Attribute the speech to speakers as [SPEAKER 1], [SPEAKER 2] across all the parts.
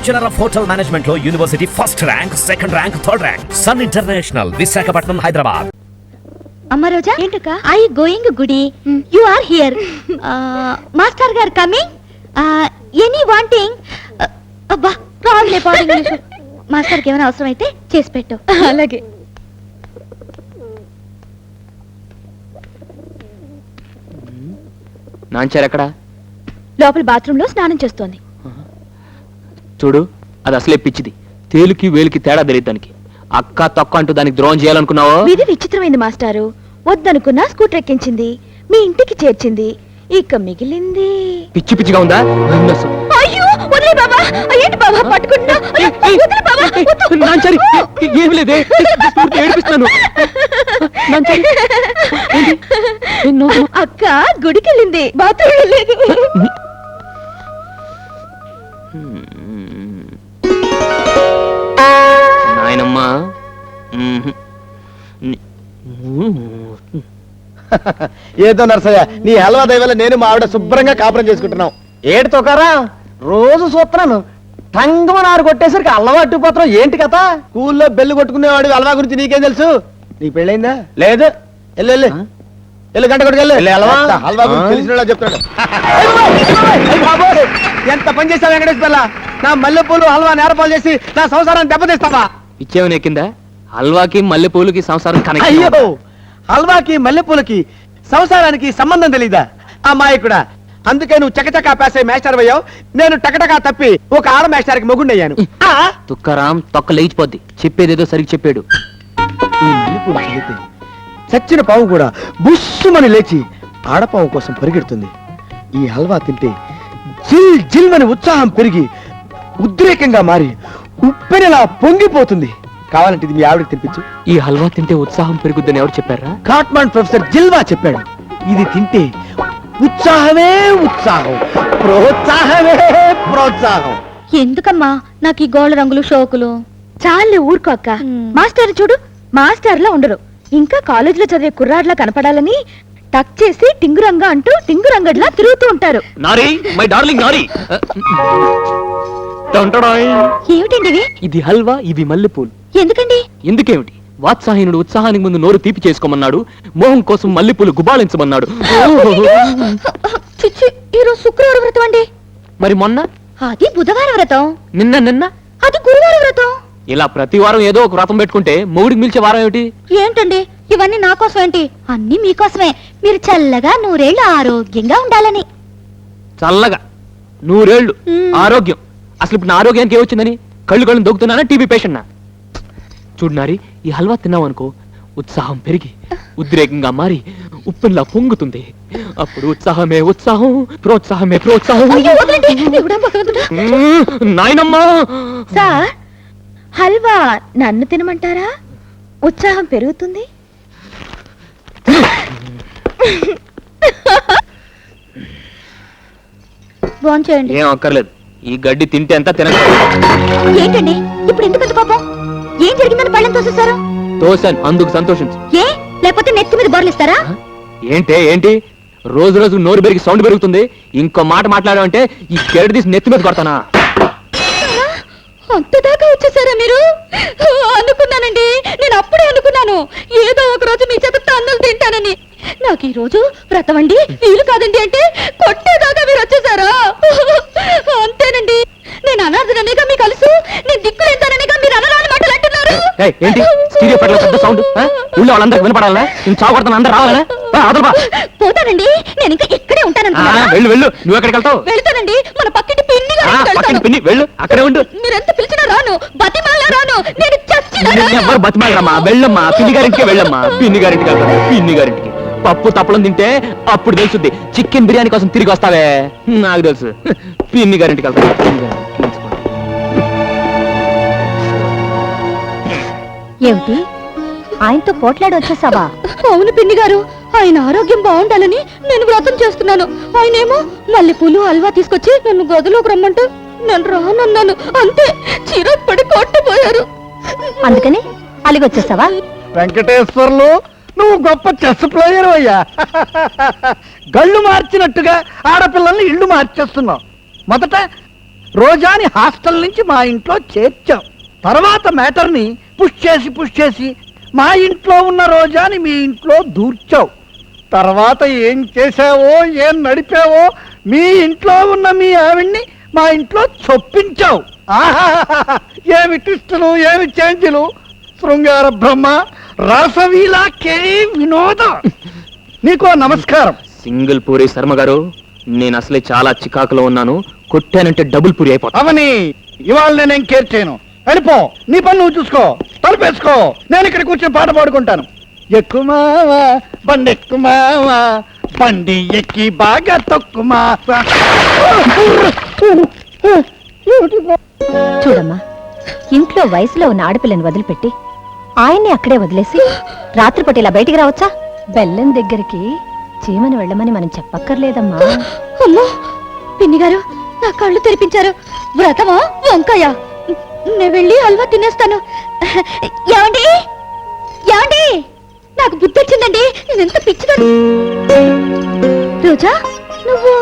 [SPEAKER 1] Bachelor of hotel మేనేజ్మెంట్లో university first rank second rank third rank. Sun international Visakhapatnam Hyderabad.
[SPEAKER 2] అమ్మ రోజా ఏంటక్క? I going గుడి? You are here master గారు coming any wanting అబ్బా రాదులే పాడు ఇంగ్లీష్ మాస్టర్కి ఏమైనా అవసరం అయితే చేసి పెట్టు. అలాగే.
[SPEAKER 3] నాంచారు ఎక్కడ?
[SPEAKER 2] లోపల బాత్రూమ్లో స్నానం చేస్తోంది.
[SPEAKER 3] చూడు అది అసలే పిచ్చిది. తేలుకి వేలుకి తేడా తెలియదు దానికి. అక్క తొక్క అంటూ దానికి ద్రోహం చేయాలనుకున్నావో?
[SPEAKER 2] విధి విచిత్రమైంది మాస్టారు. వద్దనుకున్నా స్కూటర్ ఎక్కించింది మీ ఇంటికి చేర్చింది. ఇక మిగిలింది.
[SPEAKER 3] పిచ్చి పిచ్చిగా ఉందా.
[SPEAKER 2] అయ్యో వదిలే బాబా. ఏంటి బాబా పట్టుకుంటున్నా?
[SPEAKER 3] నాంచారి ఏ- లేదే. పూర్తి ఏడిపిస్తున్నాను?
[SPEAKER 2] అక్క గుడికి వెళ్ళింది బాత్రూమ్
[SPEAKER 3] నాయనమ్మా.
[SPEAKER 4] ఏదో నరసయ్య నీ హల్వా దయవల్ల నేను మా ఆవిడ శుభ్రంగా కాపురం చేసుకుంటున్నాం. ఏడు తొకరా? రోజు చూస్తున్నాను టంగమని ఆరు కొట్టేసరికి అల్లవా అట్టుకుపోతున్నావు ఏంటి కథ? స్కూల్లో బెల్లు కొట్టుకునేవాడు హల్వా గురించి నీకేం తెలుసు? నీకు పెళ్ళైందా? లేదు. వెళ్ళు వెళ్ళు. వెళ్ళు గంట కొట్టుకెళ్ళు హల్వా గురించి తెలిసిన చెప్తాడు ఎంత పని చేస్తావు వెంకటేశ్వర? పిల్ల నా మల్లెపూలు హల్వా నేరపాలు చేసి నా సంసారాన్ని దెబ్బతీస్తావా?
[SPEAKER 3] ఇచ్చేమని ఎక్కిందా హల్వాకి మల్లెపూలకి సంసారం కనెక్ట్
[SPEAKER 4] అయ్యో! హల్వాకి మల్లెపూలకి సంసారానికి సంబంధం తెలీదా? అమ్మాయికుడా అందుకే నువ్వు చకచకా పేసే మేస్టర్ అయ్యావు. నేను టకటకా తప్పి ఒక ఆడ మేస్టర్కి మొగుండయ్యాను ఆ?
[SPEAKER 3] తుక్కరాం తొక్క లేచిపోద్ది. చెప్పేదేదో సరిగ్గా చెప్పాడు.
[SPEAKER 4] ఈ మల్లెపూలు చిలిపి చచ్చిన పావు కూడా బుస్సుమని లేచి ఆడపావు కోసం పరిగెడుతుంది. ఈ హల్వా తింటే జిల్ జిల్ అని ఉత్సాహం పెరిగి ఉద్రేకంగా మారి ఉప్పెనలా పొంగిపోతుంది. కావాలంటే ఇది మీ ఆవిడకి తినిపించు.
[SPEAKER 3] ఈ హల్వా తింటే ఉత్సాహం పెరుగుద్దని ఎవరు చెప్పారా?
[SPEAKER 4] కాట్మాండ్ ప్రొఫెసర్ జిల్వా చెప్పాడు. ఇది తింటే ఉత్సాహమే ఉత్సాహం ప్రోత్సాహమే ప్రోత్సాహం.
[SPEAKER 2] ఎందుకమ్మా నాకు ఈ గోళ్ళ రంగులు షోకులు? చాలే ఊరుకో అక్క. మాస్టర్ చూడు మాస్టర్ లా ఉండరు. ఇంకా కాలేజీలో చదివే కుర్రాడ్లా కనపడాలని టక్ చేసి టింగురంగా అంటూ టింగురంగడ్లా తిరుగుతూ ఉంటారు.
[SPEAKER 3] నారి మై డార్లింగ్ నారి.
[SPEAKER 2] ఏమిటండి
[SPEAKER 3] ఇది హల్వా ఇవి మల్లెపూలు.
[SPEAKER 2] ఎందుకండి?
[SPEAKER 3] ఎందుకేమిటి? వాత్సాహీనుడు ఉత్సాహానికి ముందు నోరు తీపి చేసుకోమన్నాడు మోహం కోసం మల్లెపూలు గుబాళించమన్నాడు
[SPEAKER 2] ఈరోజు శుక్రవారం వ్రతం అండి.
[SPEAKER 3] మరి మొన్న?
[SPEAKER 2] అది బుధవారం వ్రతం.
[SPEAKER 3] నిన్న నిన్న?
[SPEAKER 2] అది గురువారం వ్రతం.
[SPEAKER 3] ఇలా ప్రతి వారం ఏదో ఒక వ్రతం పెట్టుకుంటే మొగుడికి మిల్చే వారం ఏమిటి?
[SPEAKER 2] ఏంటండి? ఇవన్నీ నా కోసం ఏంటి? అన్ని మీకోసమే మీరు చల్లగా నూరేళ్ళు ఆరోగ్యంగా ఉండాలని.
[SPEAKER 3] చల్లగా. నూరేళ్ళు
[SPEAKER 2] మ్మ్.
[SPEAKER 3] ఆరోగ్యం. అసలు ఇప్పుడు నా ఆరోగ్యానికి ఏమొచ్చిందని? కళ్ళు కళ్ళు దొక్కుతున్నానా? టీబీ పేషెంట్ చూడనారి ఈ హల్వా తిన్నావనుకో ఉత్సాహం పెరిగి ఉద్రేకంగా మారి ఉప్పెన్లా పొంగుతుంది. అప్పుడు ఉత్సాహమే ఉత్సాహం ప్రోత్సాహమే ప్రోత్సాహం.
[SPEAKER 2] అయ్యో, వదలండి. దేవుడా, భగవంతుడా.
[SPEAKER 3] మ్మ్. నాయనమ్మా.
[SPEAKER 2] సార్ హల్వా నన్ను తినమంటారా? ఉత్సాహం పెరుగుతుంది. చేయండి.
[SPEAKER 3] ఏం అక్కర్లేదు. ఈ గడ్డి తింటే అంతా తినక
[SPEAKER 2] ఏంటండి? ఇప్పుడు ఎందుకు అంత కోపం? ఏం జరిగిందని పళ్ళని తోసేశారు?
[SPEAKER 3] తోసాను అందుకు సంతోషించు.
[SPEAKER 2] ఏ? లేకపోతే నెత్తి మీద బోర్లు ఇస్తారా?
[SPEAKER 3] ఏంటే ఏంటి? రోజు రోజు నోరు పెరిగి సౌండ్ పెరుగుతుంది. ఇంకో మాట మాట్లాడామంటే ఈ గెరడు తీసి నెత్తి మీద కొడతానా?
[SPEAKER 2] అంత దాకా వచ్చేసారా మీరు? అనుకున్నానండి. నేను అప్పుడే అనుకున్నాను. ఏదో ఒక రోజు మీ చేత తన్నులు తింటానని. నాకు ఈ రోజు వ్రతం అండి వీలు కాదండి అంటే కొట్టేదాకా మీరు వచ్చేసారా? అంతేనండి. నేను అనాథననేగా మీకు కలుసు నేను దిక్కులేంతాననేగా మీరు అనరాని మాటలు అంటున్నారు.
[SPEAKER 3] ఏంటి? స్టీరియో పెట్టలేదు సౌండ్ ఊళ్ళో వాళ్ళందరికి వినపడాలా నేను చావు కొడతాను అందరు రావాలా
[SPEAKER 2] పోతానండి. నేను ఇంకా ఇక్కడే ఉంటాననుకున్నారా
[SPEAKER 3] వెళ్ళు వెళ్ళు. నువ్వు ఎక్కడికి వెళ్తావు?
[SPEAKER 2] వెళ్తానండి. మన పక్కింటి పిన్ని వెళ్తాను.
[SPEAKER 3] పిన్ని వెళ్ళు. అక్కడే ఉండు.
[SPEAKER 2] మీరెంత పిలిచినా రాను. బతిమాలా రాను. నేను.
[SPEAKER 3] ఎవ్వరు బతిమాలరమ్మా? వెళ్ళమ్మా. పిన్ని గారింటికి వెళ్ళమ్మా. పిన్ని గారింటికి వెళ్తాను. పిన్ని గారింటికి పప్పు తప్పలం తింటే అప్పుడు తెలుసుద్ది. చికెన్ బిర్యానీ కోసం తిరిగి వస్తావే. నాకు తెలుసు. పిన్ని గారింటికి వెళ్తాను.
[SPEAKER 2] ఏమిటి? ఆయనతో పోట్లాడి వచ్చేసావా? అవును పిన్ని గారు. ఆయన ఆరోగ్యం బాగుండాలని నేను వ్రతం చేస్తున్నాను. ఆయనేమో మల్లెపూలు హల్వా తీసుకొచ్చి నన్ను గదిలోకి రమ్మంటూ నేను రానన్నాను. అంతే చిరాకు పడి కొట్టబోయారు అందుకని అలిగొచ్చేసావా
[SPEAKER 4] వెంకటేశ్వర్లు నువ్వు గొప్ప చెస్ ప్లేయర్ అయ్యా. గళ్ళు మార్చినట్టుగా ఆడపిల్లల్ని ఇల్లు మార్చేస్తున్నావు. మొదట
[SPEAKER 5] రోజాని హాస్టల్ నుంచి మా ఇంట్లో చేర్చాం. తర్వాత మ్యాటర్ని పుష్ చేసి పుష్ చేసి మా ఇంట్లో ఉన్న రోజాని మీ ఇంట్లో దూర్చావు. తర్వాత ఏం చేసావో ఏం నడిపావో మీ ఇంట్లో ఉన్న మీ ఆవిడ్ని మా ఇంట్లో చొప్పించావు. ఆహాహాహా! ఏమి ట్విస్టులు ఏమి చేంజ్లు? శృంగార బ్రహ్మ రసవీలా కే వినోదం. నీకో నమస్కారం.
[SPEAKER 3] సింగిల్ పూరి శర్మ గారు నేను అసలే చాలా చికాకులో ఉన్నాను. కొట్టానంటే డబుల్ పూరి అయిపోతా.
[SPEAKER 5] అవని ఇవాళ నేనేం కేర్ చేయను. వెళ్ళిపో నీ పని నువ్వు చూసుకో తలుపేసుకో. నేను ఇక్కడ కూర్చొని పాట పాడుకుంటాను. ఎక్కుమావా బండి ఎక్కుమావా బండి ఎక్కి బాగా తొక్కుమావా.
[SPEAKER 2] చూడమ్మా ఇంట్లో వయసులో ఉన్న ఆడపిల్లని వదిలిపెట్టి ఆయన్ని అక్కడే వదిలేసి రాత్రిపూట ఇలా బయటికి రావచ్చా? బెల్లం దగ్గరికి చీమని వెళ్ళమని మనం చెప్పక్కర్లేదమ్మా. అమ్మో పిన్ని గారు నా కళ్ళు తెరిపించారు. వ్రతమా వంకాయ? నేను వెళ్ళి హల్వా తినేస్తాను. ఏమండి? ఏమండి? నాకు బుద్ధి వచ్చిందండి నేనెంత ఎంత రోజా నువ్వు?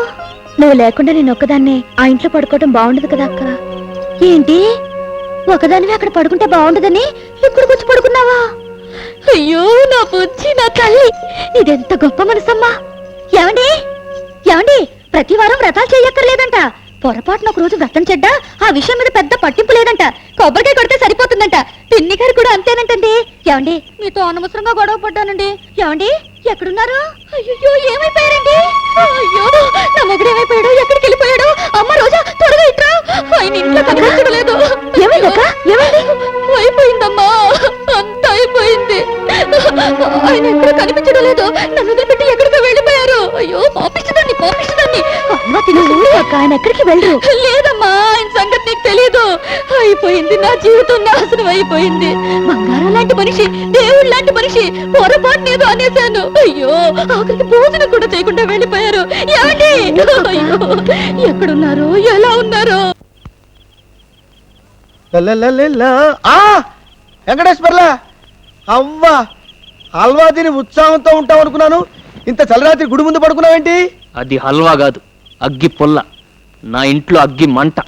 [SPEAKER 2] నువ్వు లేకుండా నేను ఒక్కదాన్నే ఆ ఇంట్లో పడుకోవడం బాగుండదు కదా అక్క. ఏంటి? ఒకదానివి అక్కడ పడుకుంటే బాగుండదని ఇక్కడికి వచ్చి పడుకున్నావా? అయ్యో నా బుజ్జి నా తల్లి. ఇదెంత గొప్ప మనసమ్మా. ఏమండి? ఏమండి? ప్రతి వారం వ్రతాలు చేయక్కర్లేదంట. పొరపాటున ఒక రోజు వ్రతం చెడ్డా ఆ విషయం మీద పెద్ద పట్టింపు లేదంట. కొబ్బరికాయ కొడితే సరిపోతుందంట. పిన్ని గారు కూడా అంతేనంటండి. ఏమండి? మీతో అనవసరంగా గొడవ పడ్డానండి. ఏమండి? ఎక్కడున్నారు? అయ్యో ఏమైపోయారండి? అయ్యో నా మొగుడు ఏమైపోయాడు? ఎక్కడికి వెళ్ళిపోయాడు? అమ్మ రోజా త్వరగా ఇట్రా. ఆయన ఇంట్లో కనిపించలేదు ఏమైందక్క ఏమైంది అయిపోయిందమ్మా. అంత అయిపోయింది. ఆయన ఎక్కడ కనిపించడం లేదు. నన్ను వదిలిపెట్టి ఎక్కడికో వెళ్ళిపోయారు. అయ్యో అమ్మ తినదు అక్క. ఆయన ఎక్కడికి వెళ్ళరు? లేదమ్మా ఆయన అయిపోయింది. నా జీవితం నాశనం అయిపోయింది. బంగారం లాంటి మనిషి దేవుడు లాంటి మనిషి పొరపాటు ఏదో అనేశాను. అయ్యో ఆఖరికి భోజనం కూడా చేయకుండా వెళ్ళిపోయారు. ఏమండి? అయ్యో ఎక్కడున్నారు? ఎలా ఉన్నారు?
[SPEAKER 4] లలలలలా. ఆ వెంకటేశ్వర్లా. అవ్వా హల్వా తిని ఉత్సాహంతో ఉంటావు అనుకున్నాను ఇంత చలరాత్రి గుడి ముందు పడుకున్నావేంటి?
[SPEAKER 3] అది హల్వా కాదు అగ్గి పొల్ల. నా ఇంట్లో అగ్గి మంట.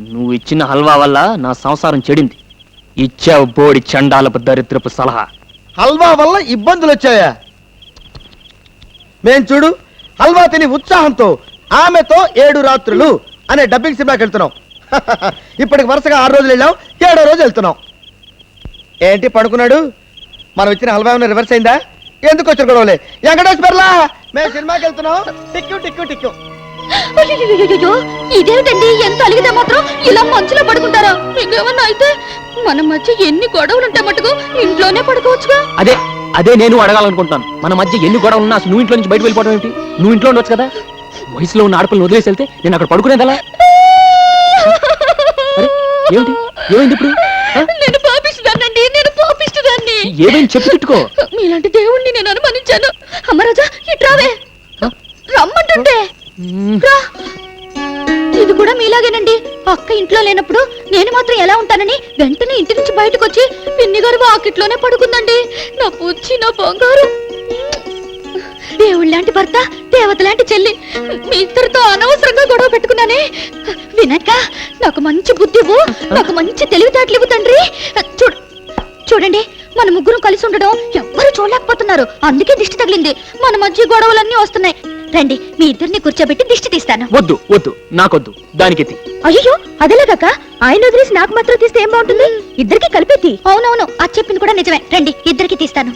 [SPEAKER 3] నువ్వు ఇచ్చిన హల్వా వల్ల నా సంసారం చెడింది. ఇచ్చావు బోడి చండాలపు దరిద్రపు సలహా.
[SPEAKER 4] హల్వా వల్ల ఇబ్బందులు వచ్చాయా మేం చూడు హల్వా తిని ఉత్సాహంతో ఆమెతో ఏడు రాత్రులు అనే డబ్బింగ్ సినిమాకి వెళ్తున్నాం. ఇప్పటికి వరుసగా ఆరు రోజులు వెళ్ళాం ఏడో రోజు వెళ్తున్నాం. ఏంటి పడుకున్నాడు? మనం ఇచ్చిన హల్వా ఏమైనా రివర్స్ అయిందా? ఎందుకు వచ్చారు గొడవలే? వెంకటేశ్వర్లా మేము సినిమాకి వెళ్తున్నాం. టిక్కు టిక్కు టిక్కు.
[SPEAKER 2] ఇదేమిటండి? ఎంత అలిగితే మీకేమన్నా అయితే మన మధ్య ఎన్ని గొడవలు ఉంటాయి మటుకు ఇంట్లోనే పడుకోవచ్చుగా.
[SPEAKER 3] అదే అదే నేను అడగాలనుకుంటాను మన మధ్య ఎన్ని గొడవలు ఉన్నా అసలు నువ్వు ఇంట్లో నుంచి బయట వెళ్ళిపోవడం ఏంటి నువ్వు ఇంట్లో ఉండొచ్చు కదా? వయసులో ఉన్న ఆడపిల్లని వదిలేసి వెళ్తే నేను అక్కడ పడుకునేది అరే ఏమిటి? ఏమైంది ఇప్పుడు?
[SPEAKER 2] నేను పాపిస్తుదానండి నేను పాపిస్తుదాన్ని
[SPEAKER 3] ఏమైంది? చెప్పి తిట్టుకో.
[SPEAKER 2] మీలాంటి దేవుణ్ణి నేను అనుమానించాను. అమ్మరాజా ఇట్రావే? రమ్మంటుంటే.
[SPEAKER 3] మ్మ్.
[SPEAKER 2] రా. కూడా మీలాగేనండి. అక్క ఇంట్లో లేనప్పుడు నేను మాత్రం ఎలా ఉంటానని వెంటనే ఇంటి నుంచి బయటకు వచ్చి పిన్ని గారు వాకిట్లోనే పడుకుందండి. నా పుచ్చి నా బంగారు. దేవుళ్ళ లాంటి భర్త దేవత లాంటి చెల్లి. మీ ఇద్దరితో అనవసరంగా గొడవ పెట్టుకున్నానే. వినక్క నాకు మంచి బుద్ధి నాకు మంచి తెలివితేటలు ఇవ్వు తండ్రి చూడండి. ముగ్గురం కలిసి ఉండడం ఎవ్వరు చూడలేకపోతున్నారు. అందుకే దిష్టి తగిలింది. మన మధ్య గొడవలన్నీ వస్తున్నాయి. రండి మీ ఇద్దరిని కూర్చోబెట్టి దిష్టి తీస్తాను.
[SPEAKER 3] వద్దు వద్దు నాకొద్దు. దానికెత్తి
[SPEAKER 2] అయ్యో అదేలాగాక ఆయన వదిలేసి నాకు మాత్రం తీస్తే ఏం బాగుంటుంది? ఇద్దరికి కలిపేతి అవునవును అది చెప్పింది కూడా నిజమే. రండి ఇద్దరికి తీస్తాను.